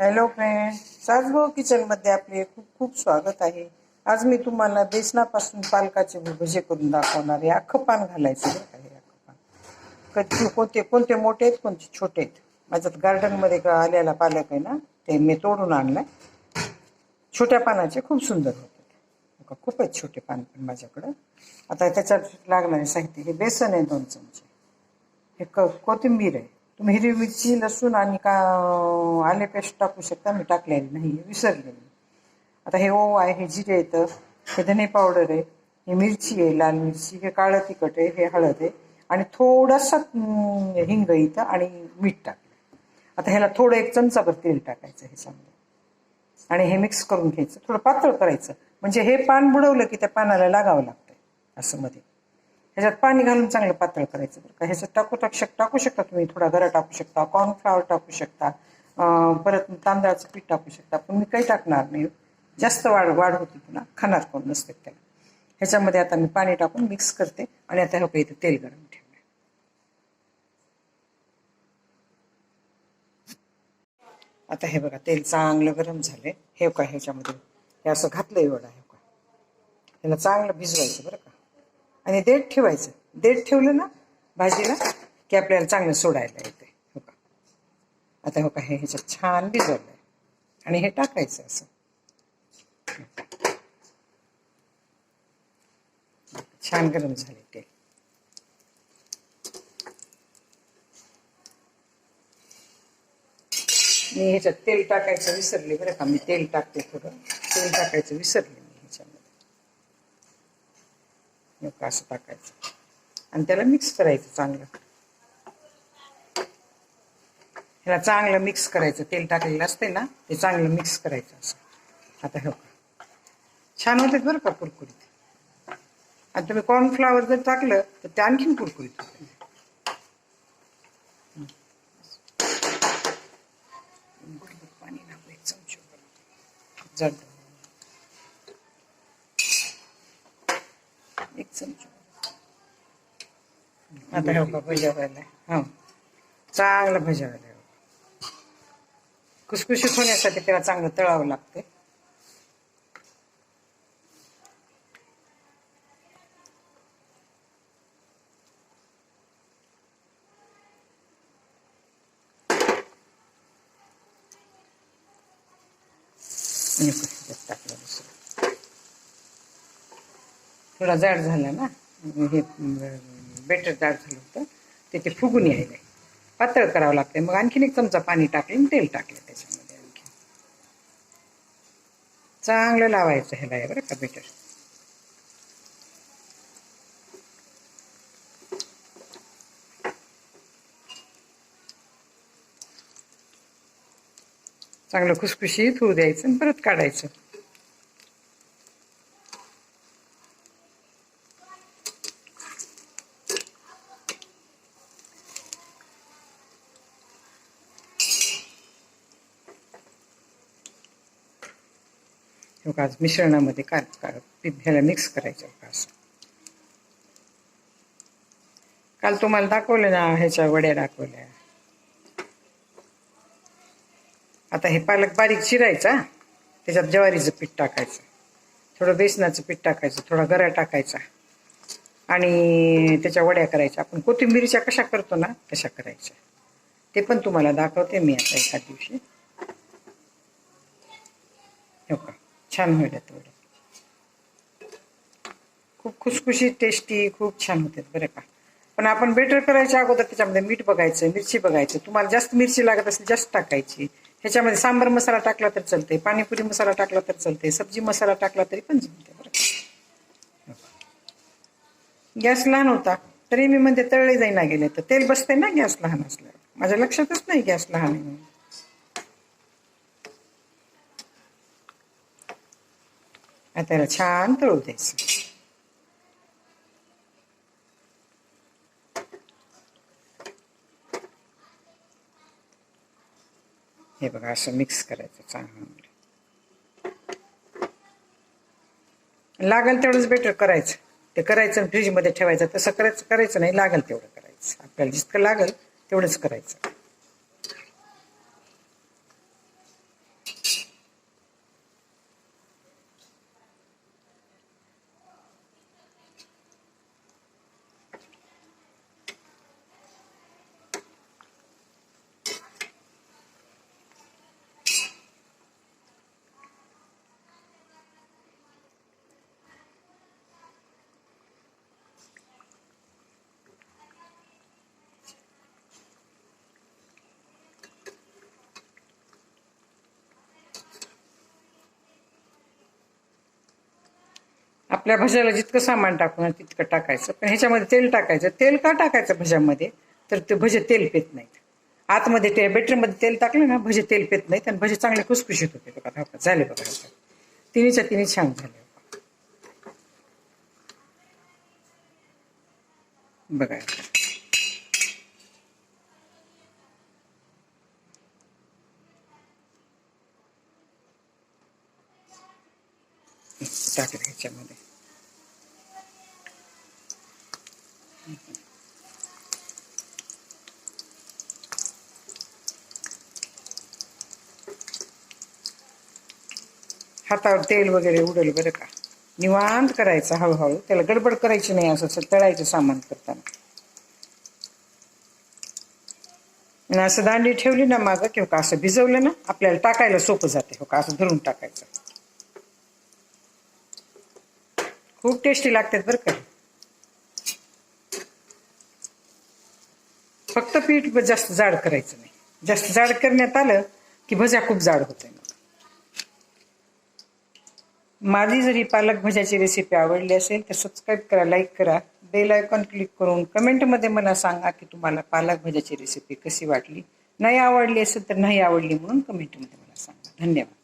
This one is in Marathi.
हॅलो फ्रेंड सासगाव किचनमध्ये आपले खूप खूप स्वागत आहे. आज मी तुम्हाला बेसनापासून पालकाचे भजे करून दाखवणार आहे. अख्खं पान घालायचं बरं का हे अख्खं पान. कधी कोणते कोणते मोठे आहेत कोणते छोटे आहेत? माझ्यात गार्डनमध्ये का आलेला पालक आहे ना ते मी तोडून आणलाय. छोट्या पानाचे खूप सुंदर होते. खूपच खूप आहेत छोटे पान पण माझ्याकडं. आता त्याच्यात लागणारे साहित्य हे बेसन आहे दोन चमचे. हे क कोथिंबीर आहे. तुम्ही हिरवी मिरची लसूण आणि का आले पेस्ट टाकू शकता. मी टाकलेली नाही विसरलेली. आता हे ओव आहे हे जिरे येतं हे धने पावडर आहे हे मिरची आहे लाल मिरची हे काळं तिखट आहे हे हळद आहे. आणि थोडासा हिंग इथं आणि मीठ टाकलं. आता ह्याला थोडं एक चमचाभर तेल टाकायचं हे समजा. आणि हे मिक्स करून घ्यायचं. थोडं पातळ करायचं. म्हणजे हे पान बुडवलं की त्या पानाला लागावं लागतंय असं मध्ये. ह्याच्यात पाणी घालून चांगलं पातळ करायचं बरं का. ह्याच्यात टाकू टाकू शक टाकू शकता तुम्ही थोडा गरा टाकू शकता कॉर्नफ्लावर टाकू शकता परत तांदळाचं पीठ टाकू शकता पण मी काही टाकणार नाही. जास्त वाढ वाढ होती पुन्हा खाणार कोण नसते त्याला. ह्याच्यामध्ये आता मी पाणी टाकून मिक्स करते आणि आता हे इथं तेल गरम ठेवलं आता हे बघा तेल चांगलं गरम झालंय. हे का ह्याच्यामध्ये हे असं घातलं एवढं हे का ह्याला चांगलं भिजवायचं बरं का. आणि देठ ठेवायचं. देठ ठेवलं ना भाजीला की आपल्याला चांगलं सोडायला येते हो का? आता हो का हे ह्याच्यात छान भिजवलंय. आणि हे टाकायचं असं. छान गरम झाले तेल मी ह्याच्यात तेल टाकायचं विसरले बरं का मी तेल टाकते थोडं. तेल टाकायचं विसरले मी ह्याच्यामध्ये हे असं टाकायचं. आणि त्याला मिक्स करायचं चांगलं. ह्याला चांगलं मिक्स करायचं. तेल टाकलेलं असते ना ते चांगलं मिक्स करायचं असं. आता हे का छान होते बरं का कुरकुरीत. आणि तुम्ही कॉर्नफ्लावर जर टाकलं तर ते आणखीन कुरकुरीत होते. पाणी टाकलं एक जड एक चमचा आता हो का भजावायला हो. चांगलं भजावायला कुसकुशीत होण्यासाठी त्याला चांगलं तळावं लागते. टाकलं दुसरं. थोडा जाड झाला ना? हे बेटर जाड झालं होतं. ते ते फुगून यायला. पातळ करावं लागते मग आणखीन एक चमचा पाणी टाकले आणि तेल टाकले त्याच्यामध्ये आणखी. चांगलं लावायचं ह्याला आहे बरं का बेटर चांगलं खुसखुशीत होऊ द्यायचं आणि परत काढायचं. हे आज मिश्रणामध्ये का ह्याला मिक्स करायचं बघा काल तुम्हाला दाखवलं ना ह्याच्या वड्या दाखवल्या. आता हे पालक बारीक चिरायचा त्याच्यात ज्वारीचं पीठ टाकायचं. थोडं बेसनाचं पीठ टाकायचं थोडा गरा टाकायचा. आणि त्याच्या वड्या करायच्या. आपण कोथिंबिरीच्या कशा करतो ना तशा करायच्या. ते पण तुम्हाला दाखवते मी आता एका दिवशी. ठेव का? छान होईल तेवढं खूप खुसखुशीत टेस्टी खूप छान होते बरं का. पण आपण बेटर करायच्या अगोदर त्याच्यामध्ये मीठ बघायचं मिरची बघायचं. तुम्हाला जास्त मिरची लागत असेल जास्त टाकायची. ह्याच्यामध्ये सांबर मसाला टाकला तर चालते पाणीपुरी मसाला टाकला तर चालते सब्जी मसाला टाकला तरी पण जमते बरं गॅस लहान होता तरी मी म्हणते तळले जाईना गेले तर. तेल बसते ना गॅस लहान असल्यावर. माझ्या लक्षातच नाही गॅस लहान आहे म्हणून. आता त्याला छान तळू द्यायचं. हे बघा असं मिक्स करायचं चांगलं. लागेल तेवढंच बेटर करायचं. ते करायचं फ्रीजमध्ये ठेवायचं. तसं करायचं करायचं नाही लागेल तेवढं करायचं. आपल्याला जितकं लागेल तेवढंच करायचं. आपल्या भज्याला जितकं सामान टाकून तितकं टाकायचं. पण ह्याच्यामध्ये तेल टाकायचं. तेल का टाकायचं भज्यामध्ये? तर ते भजे तेल पेत नाहीत. आतमध्ये ते बॅटरीमध्ये तेल टाकलं ना भजे तेल पेत नाहीत आणि भजे चांगले खुसखुशीत होते. बघा झाले बघा तिन्हीच्या तिन्ही छान झाले. बघा. टाकलं ह्याच्यामध्ये. हातावर तेल वगैरे उडेल बरं का. निवांत करायचं हळूहळू. त्याला गडबड करायची नाही असं असं तळायचं सामान करताना. आणि असं दांडी ठेवली ना मागं किंवा हो का असं भिजवलं ना आपल्याला टाकायला सोपं जाते. हो का असं धरून टाकायचं. खूप टेस्टी लागतात बरं का. फक्त पीठ जास्त जाड करायचं नाही. जास्त जाड करण्यात आलं की भज्या खूप जाड होते माझी जर ही पालक भज्याची रेसिपी आवडली असेल तर सबस्क्राईब करा लाईक करा. बेल आयकॉन क्लिक करून कमेंटमध्ये मला सांगा की तुम्हाला पालक भज्याची रेसिपी कशी वाटली. नाही आवडली असेल तर नाही आवडली म्हणून कमेंटमध्ये मला सांगा. धन्यवाद.